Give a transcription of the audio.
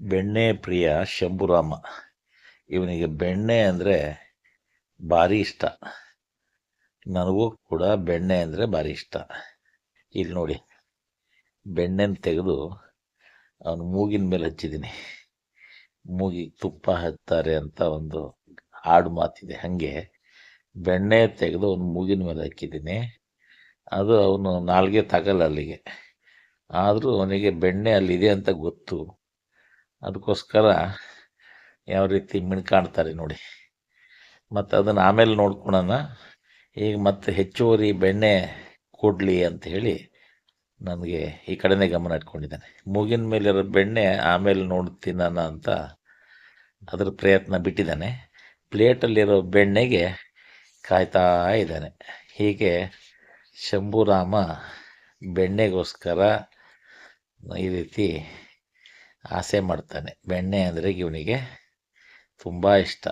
ಬೆಣ್ಣೆ ಪ್ರಿಯ ಶಂಭುರಾಮ. ಇವನಿಗೆ ಬೆಣ್ಣೆ ಅಂದರೆ ಭಾರಿ ಇಷ್ಟ. ನನಗೂ ಕೂಡ ಬೆಣ್ಣೆ ಅಂದರೆ ಭಾರಿ ಇಷ್ಟ. ಇಲ್ಲಿ ನೋಡಿ, ಬೆಣ್ಣೆನ ತೆಗೆದು ಅವನು ಮೂಗಿನ ಮೇಲೆ ಹಚ್ಚಿದ್ದೀನಿ ಮೂಗಿ ತುಪ್ಪ ಹತ್ತಾರೆ ಅಂತ ಒಂದು ಹಾಡು ಮಾತಿದೆ. ಹಾಗೆ ಬೆಣ್ಣೆ ತೆಗೆದು ಅವನು ಮೂಗಿನ ಮೇಲೆ ಹಾಕಿದ್ದೀನಿ ಅದು ಅವನು ನಾಲ್ಗೆ ತಗಲ್ಲ ಅಲ್ಲಿಗೆ. ಆದರೂ ಅವನಿಗೆ ಬೆಣ್ಣೆ ಅಲ್ಲಿದೆ ಅಂತ ಗೊತ್ತು. ಅದಕ್ಕೋಸ್ಕರ ಯಾವ ರೀತಿ ಮಿಣ್ಕಾಣ್ತಾರೆ ನೋಡಿ. ಮತ್ತು ಅದನ್ನು ಆಮೇಲೆ ನೋಡ್ಕೊಳೋಣ. ಈಗ ಮತ್ತೆ ಹೆಚ್ಚುವರಿ ಬೆಣ್ಣೆ ಕೊಡಲಿ ಅಂತ ಹೇಳಿ ನನಗೆ ಈ ಕಡೆನೇ ಗಮನ ಇಟ್ಕೊಂಡಿದ್ದಾನೆ. ಮೂಗಿನ ಮೇಲಿರೋ ಬೆಣ್ಣೆ ಆಮೇಲೆ ನೋಡ್ತೀನಾನ ಅಂತ ಅದರ ಪ್ರಯತ್ನ ಬಿಟ್ಟಿದ್ದಾನೆ. ಪ್ಲೇಟಲ್ಲಿರೋ ಬೆಣ್ಣೆಗೆ ಕಾಯ್ತಾ ಇದ್ದಾನೆ. ಹೀಗೆ ಶಂಭುರಾಮ ಬೆಣ್ಣೆಗೋಸ್ಕರ ಈ ರೀತಿ ಆಸೆ ಮಾಡ್ತಾನೆ. ಬೆಣ್ಣೆ ಅಂದರೆ ಇವನಿಗೆ ತುಂಬ ಇಷ್ಟ.